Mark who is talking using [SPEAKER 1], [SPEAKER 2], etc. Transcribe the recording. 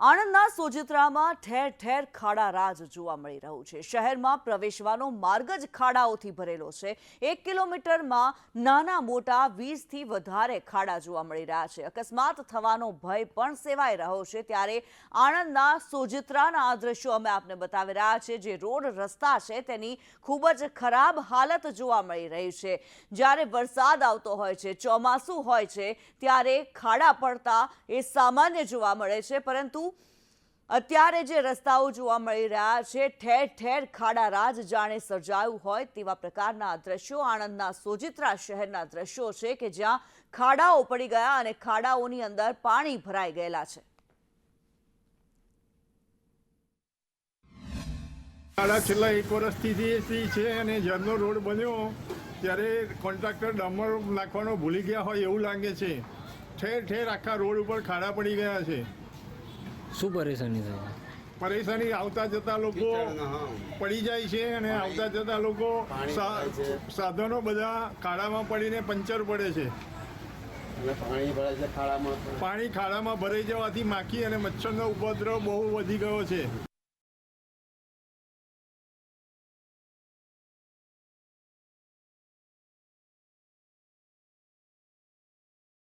[SPEAKER 1] આણંદના સોજિત્રામાં ઠેર ઠેર ખાડા રાજ જોવા મળી રહ્યું છે. શહેરમાં પ્રવેશવાનો માર્ગ જ ખાડાઓથી ભરેલો છે. એક કિલોમીટરમાં નાના મોટા વીસથી વધારે ખાડા જોવા મળી રહ્યા છે. અકસ્માત થવાનો ભય પણ સેવાઈ રહ્યો છે. ત્યારે આણંદના સોજિત્રાના આ દ્રશ્યો અમે આપને બતાવી રહ્યા છે જે રોડ, રસ્તા છે તેની ખૂબ જ ખરાબ હાલત જોવા મળી રહી છે. જ્યારે વરસાદ આવતો હોય છે, ચોમાસું હોય છે, ત્યારે ખાડા પડતા એ સામાન્ય જોવા મળે છે. પરંતુ અત્યારે જે રસ્તાઓ જોવા મળી રહ્યા છે, ઠેર ઠેર ખાડા રાજ જાણે સર્જાયું હોય તેવા પ્રકારના દ્રશ્યો, આણંદના સોજિત્રા શહેરના દ્રશ્યો છે કે જ્યાં ખાડાઓ પડી ગયા અને ખાડાઓની અંદર પાણી ભરાઈ ગયેલા છે.
[SPEAKER 2] ખાડા છેલ્લા એક વર્ષથી છે અને જ્યારનો રોડ બન્યો, ત્યારે કોન્ટ્રાક્ટર ડમર નાખવાનો ભૂલી ગયા હોય એવું લાગે છે. ઠેર ઠેર આખા રોડ ઉપર ખાડા પડી ગયા છે.
[SPEAKER 3] શું પરેશાની થાય?
[SPEAKER 2] પરેશાની આવતા જતા લોકો પડી જાય છે અને આવતા જતા લોકો સા- સાધનો બધા ખાડામાં પડીને પંચર પડે છે.
[SPEAKER 4] અને પાણી ભરાય છે ખાડામાં.
[SPEAKER 2] પાણી ખાડામાં ભરાઈ જવાથી માખી અને મચ્છરનો ઉપદ્રવ બહુ વધી ગયો છે.